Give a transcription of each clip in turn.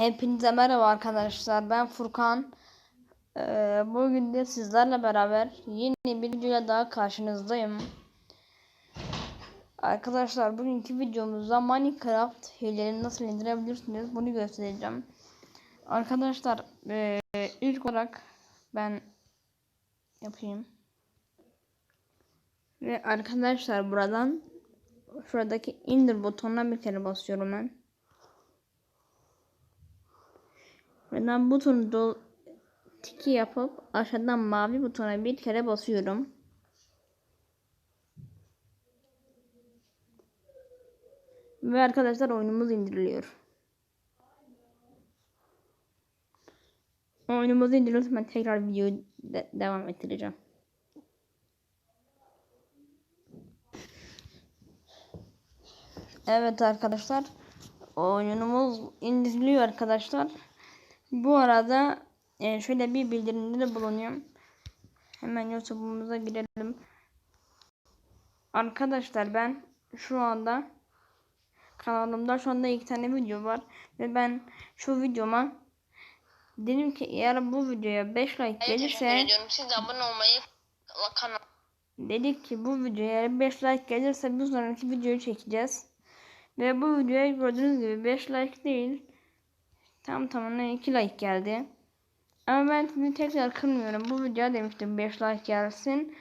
Hepinize merhaba arkadaşlar. Ben Furkan. Ee, bugün de sizlerle beraber yeni bir videoya daha karşınızdayım. Arkadaşlar bugünkü videomuzda Minecraft hilelerini nasıl indirebilirsiniz bunu göstereceğim. Arkadaşlar ee, ilk olarak ben yapayım. Ve arkadaşlar buradan şuradaki indir butonuna bir kere basıyorum ben. Ben butonu dol tiki yapıp aşağıdan mavi butona bir kere basıyorum. Ve arkadaşlar oyunumuz indiriliyor. Oyunumuzu indiriyoruz. Ben tekrar videoyu de devam ettireceğim. Evet arkadaşlar. Oyunumuz indiriliyor arkadaşlar. Bu arada e, şöyle bir bildirimde de bulunuyorum. Hemen YouTube'umuza girelim. Arkadaşlar ben şu anda kanalımda şu anda iki tane video var ve ben şu videoma dedim ki eğer bu videoya 5 like gelirse. Siz abone olmayı kanal dedik ki bu videoya 5 like gelirse bir sonraki videoyu çekeceğiz. Ve bu videoya gördüğünüz gibi 5 like değil tam tamına 2 like geldi. Ama ben sizi tekrar kırmıyorum. Bu videoya demiştim 5 like gelsin.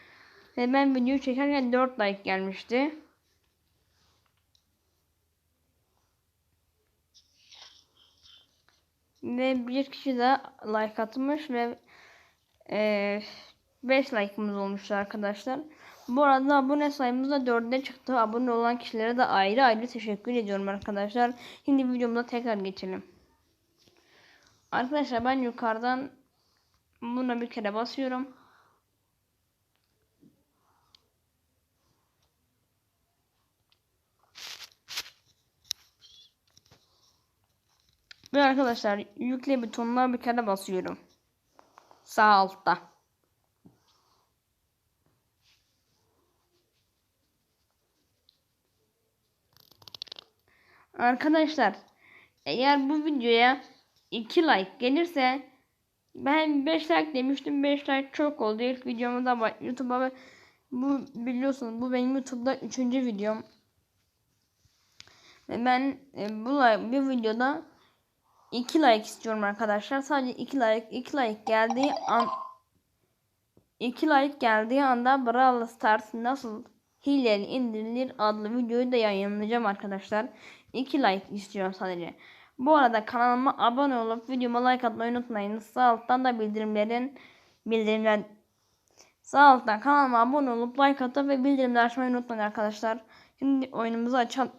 Ve ben videoyu çekerken 4 like gelmişti. Ve bir kişi de like atmış ve e, 5 like'ımız olmuştu arkadaşlar. Bu arada abone sayımız da 4'e çıktı. Abone olan kişilere de ayrı ayrı teşekkür ediyorum arkadaşlar. Şimdi videomuza tekrar geçelim. Arkadaşlar ben yukarıdan buna bir kere basıyorum. Ve arkadaşlar yükle butonuna bir kere basıyorum. Sağ altta. Arkadaşlar eğer bu videoya 2 like gelirse ben 5 like demiştim 5 like çok oldu ilk videomda YouTube'a bu biliyorsunuz bu benim YouTube'da 3. videom ve ben e, bu bir videoda 2 like istiyorum arkadaşlar sadece 2 like 2 like geldiği an 2 like geldiği anda Brawl Stars nasıl hileli indirilir adlı videoyu da yayınlayacağım arkadaşlar. 2 like istiyorum sadece. Bu arada kanalıma abone olup videoma like atmayı unutmayın. Sağ alttan da bildirimlerin bildirimler sağ alttan kanalıma abone olup like atıp ve bildirimleri açmayı unutmayın arkadaşlar. Şimdi oyunumuzu açalım.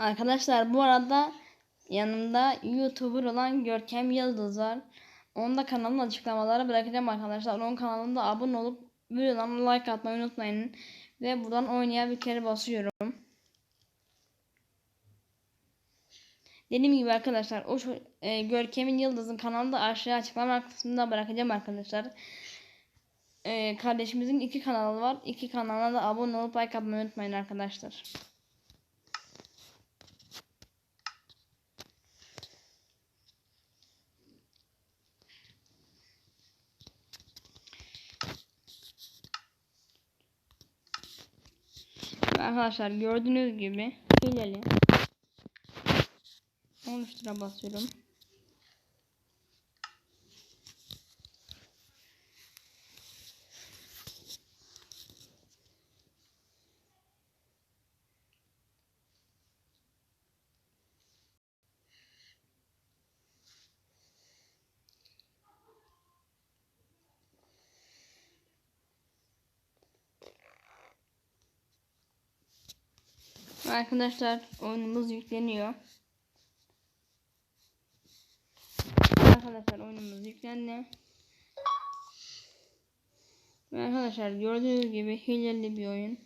Arkadaşlar bu arada yanımda YouTuber olan Görkem Yıldız var. Onun da kanalının açıklamalara bırakacağım arkadaşlar. Onun kanalında abone olup videodan like atmayı unutmayın. Ve buradan oynaya bir kere basıyorum. Dediğim gibi arkadaşlar o e, Görkem'in Yıldız'ın kanalında aşağı açıklama kısmında bırakacağım arkadaşlar. E, kardeşimizin iki kanalı var. İki kanalına da abone olup like atmayı unutmayın arkadaşlar. Arkadaşlar gördüğünüz gibi hileli. Oluştura basıyorum. Arkadaşlar oyunumuz yükleniyor. Arkadaşlar oyunumuz yüklendi. Ve arkadaşlar gördüğünüz gibi hileli bir oyun.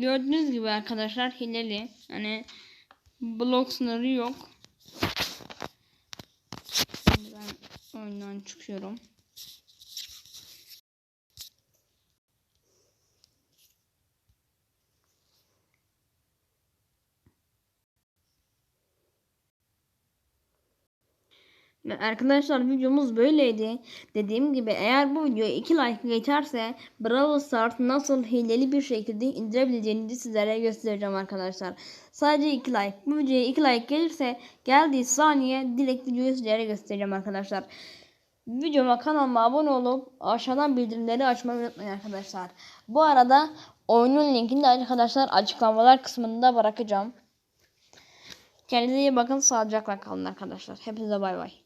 Gördüğünüz gibi arkadaşlar hileli. Hani blok sınırı yok. Şimdi ben oyundan çıkıyorum. Arkadaşlar videomuz böyleydi. Dediğim gibi eğer bu video 2 like geçerse Brawl Stars nasıl hileli bir şekilde indirebileceğinizi sizlere göstereceğim arkadaşlar. Sadece 2 like. Bu videoya 2 like gelirse geldiği saniye direkt videoyu sizlere göstereceğim arkadaşlar. Videoma kanalıma abone olup aşağıdan bildirimleri açmayı unutmayın arkadaşlar. Bu arada oyunun linkini de arkadaşlar açıklamalar kısmında bırakacağım. Kendinize iyi bakın. Sağlıcakla kalın arkadaşlar. Hepinize bay bay.